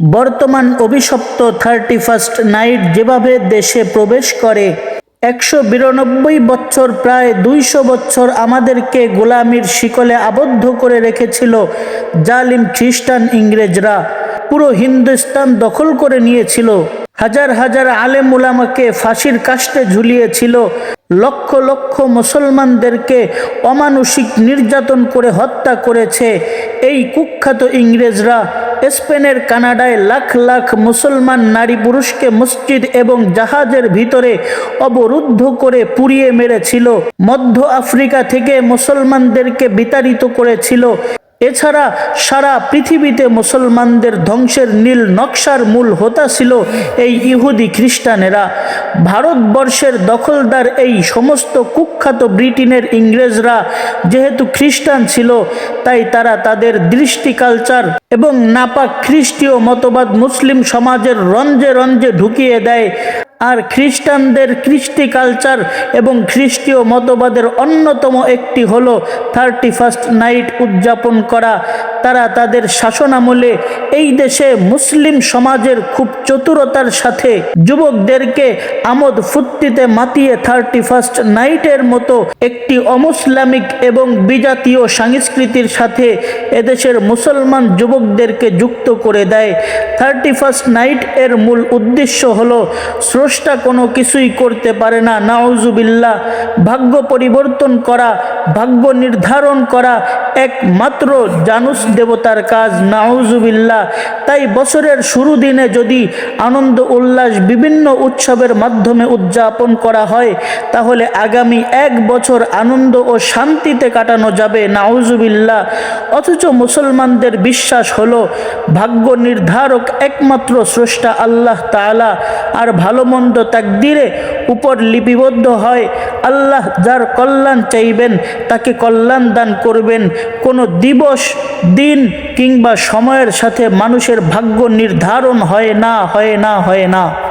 বর্তমান অভিশপ্ত thirty first night যেভাবে দেশে প্রবেশ করে, একশো বিরানব্বই বছর, প্রায় দুইশো বছর আমাদেরকে গোলামির শিকলে আবদ্ধ করে রেখেছিল জালিম খ্রিস্টান ইংরেজরা। পুরো হিন্দুস্তান দখল করে নিয়েছিল। হাজার হাজার আলেম উলামাকে ফাঁসির কাষ্টে ঝুলিয়েছিল। লক্ষ লক্ষ মুসলমানদেরকে অমানসিক নির্যাতন করে হত্যা করেছে। এই কুখ্যাত ইংরেজরা স্পেনের কানাডায় লাখ লাখ মুসলমান নারী পুরুষকে মসজিদ এবং জাহাজের ভিতরে অবরুদ্ধ করে পুড়িয়ে মেরেছিল। মধ্য আফ্রিকা থেকে মুসলমানদেরকে বিতাড়িত করেছিল। এছাড়া সারা পৃথিবীতে মুসলমানদের ধ্বংসের নীল নকশার মূল হোতা ছিল এই ইহুদি খ্রিস্টানেরা। ভারতবর্ষের দখলদার এই সমস্ত কুখ্যাত ব্রিটেনের ইংরেজরা যেহেতু খ্রিস্টান ছিল, তাই তারা তাদের দৃষ্টি কালচার এবং নাপাক খ্রিস্টীয় মতবাদ মুসলিম সমাজের রঞ্জে রঞ্জে ঢুকিয়ে দেয় আর খ্রিস্টানদের কৃষ্টি কালচার এবং খ্রিস্টীয় মতবাদের অন্যতম একটি হলো থার্টি ফার্স্ট নাইট উদযাপন করা। তারা তাদের শাসনামলে এই দেশে মুসলিম সমাজের খুব চতুরতার সাথে যুবকদেরকে আমোদ ফুর্তিতে মাতিয়ে থার্টি ফার্স্ট নাইটের মতো একটি অমুসলামিক এবং বিজাতীয় সংস্কৃতির সাথে এদেশের মুসলমান যুবকদেরকে যুক্ত করে দেয়। থার্টি ফার্স্ট নাইট এর মূল উদ্দেশ্য হলো, স্রষ্টা কোনো কিছুই করতে পারে না। নাউজুবিল্লা ভাগ্য পরিবর্তন করা, ভাগ্য নির্ধারণ করা একমাত্র জানুস দেবতার কাজ নাউজুবিল্লা তাই বছরের শুরু দিনে যদি আনন্দ, উল্লাস বিভিন্ন উৎসবের মাধ্যমে উদযাপন করা হয়, তাহলে আগামী এক বছর আনন্দ ও শান্তিতে কাটানো যাবে নাউজুবিল্লা অথচ মুসলমানদের বিশ্বাস হলো, ভাগ্য নির্ধারক একমাত্র স্রষ্টা আল্লাহ তাআলা। আর ভালো মন্দ তাকদিরে উপর লিপিবদ্ধ হয় আল্লাহ যার কল্যাণ চাইবেন, তাকে কল্যাণ দান করবেন। কোনো দিবস, দিন কিংবা সময়ের সাথে মানুষের ভাগ্য নির্ধারণ হয় না হয় না হয় না।